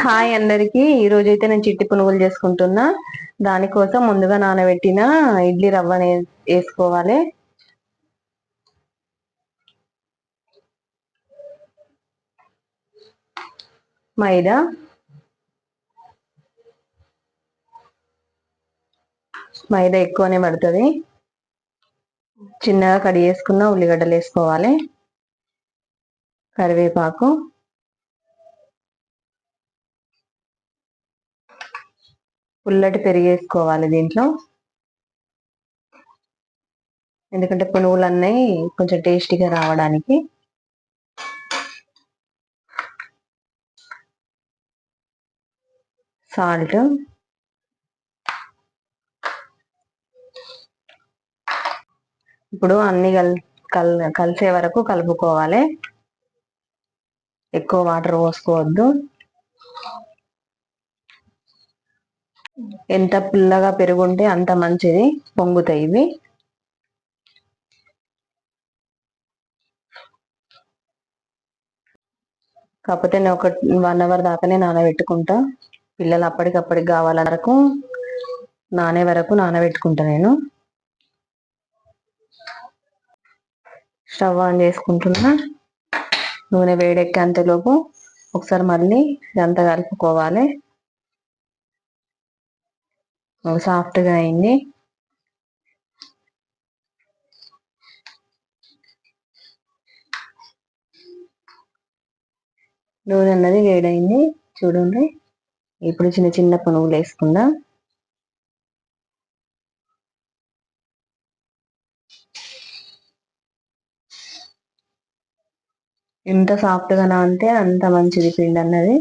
Hi అందరికి. ఈ రోజు అయితే నేను చిట్టి పునుగులు చేసుకుంటున్నా. దానికోసం ముందుగా నానబెట్టిన ఇడ్లీ రవ్వని వేసుకోవాలి. మైదా. మైదా ఎక్కువనే పడుతుంది. చిన్నగా కడిగేసుకున్న ఉల్లిగడ్డలు వేసుకోవాలి. కరివేపాకు. పుల్లటి పెరిగేసుకోవాలి దీంట్లో. ఎందుకంటే పునుగులు అన్నీ కొంచెం టేస్టీగా రావడానికి. సాల్ట్. ఇప్పుడు అన్ని కల్ కల్ కలిసే వరకు కలుపుకోవాలి. ఎక్కువ వాటర్ పోసుకోవద్దు. ఎంత పుల్లగా పెరుగుంటే అంత మంచిది పొంగుతాయి ఇవి. కాకపోతే నేను ఒక వన్ అవర్ దాకానే నానబెట్టుకుంటా. పిల్లలు అప్పటికప్పటికి కావాల వరకు నానే వరకు నానబెట్టుకుంటా నేను. స్టవ్ ఆన్ చేసుకుంటున్నా. నూనె వేడెక్కేంతలోపు ఒకసారి మళ్ళీ ఇదంతా కలుపుకోవాలి. సాఫ్ట్గా అయింది. నూనె అన్నది వేడైంది చూడండి. ఇప్పుడు చిన్న చిన్న పునుగులు వేసుకుందాం. ఎంత సాఫ్ట్గా అంటే అంత మంచిది పిండి అన్నది.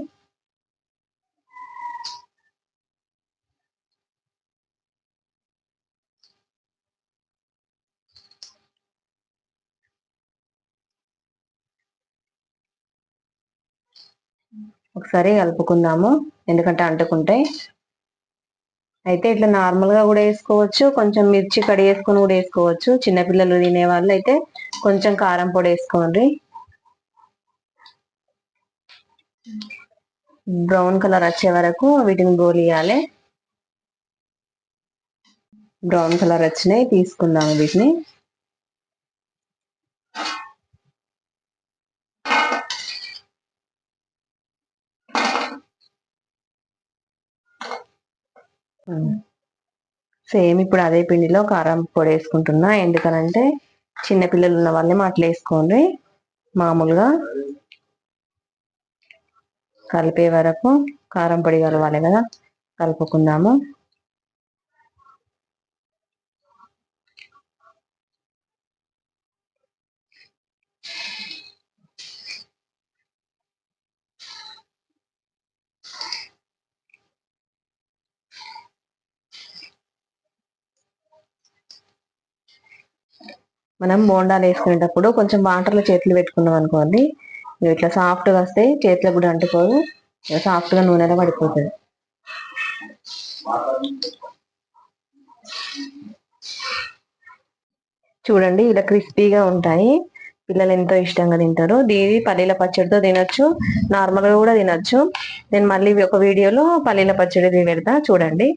ఒకసారి కలుపుకుందాము. ఎందుకంటే అంటుకుంటే అయితే ఇట్లా నార్మల్గా కూడా వేసుకోవచ్చు. కొంచెం మిర్చి కడి వేసుకొని కూడా వేసుకోవచ్చు. చిన్నపిల్లలు తినే వాళ్ళు అయితే కొంచెం కారం పొడి వేసుకోండి. బ్రౌన్ కలర్ వచ్చే వరకు వీటిని గోలియాలి. బ్రౌన్ కలర్ వచ్చినాయి. తీసుకుందాము వీటిని. సేమ్ ఇప్పుడు అదే పిండిలో కారం పొడి వేసుకుంటున్నా. ఎందుకనంటే చిన్నపిల్లలు ఉన్న వాళ్ళే అట్లా వేసుకోండి. మామూలుగా కలిపే వరకు కారం పొడి కలవాలి కదా. కలుపుకుందాము. మనం బోండాలు వేసుకునేటప్పుడు కొంచెం వాటర్లో చేతులు పెట్టుకున్నాం అనుకోండి. ఇట్లా సాఫ్ట్గా వస్తే చేతిలో కూడా అంటుకోదు సాఫ్ట్గా నూనెలో పడిపోతుంది. చూడండి ఇలా క్రిస్పీగా ఉంటాయి. పిల్లలు ఎంతో ఇష్టంగా తింటారు. దీది పల్లీల పచ్చడితో తినొచ్చు. నార్మల్గా కూడా తినొచ్చు. నేను మళ్ళీ ఒక వీడియోలో పల్లీల పచ్చడి పెడతా చూడండి.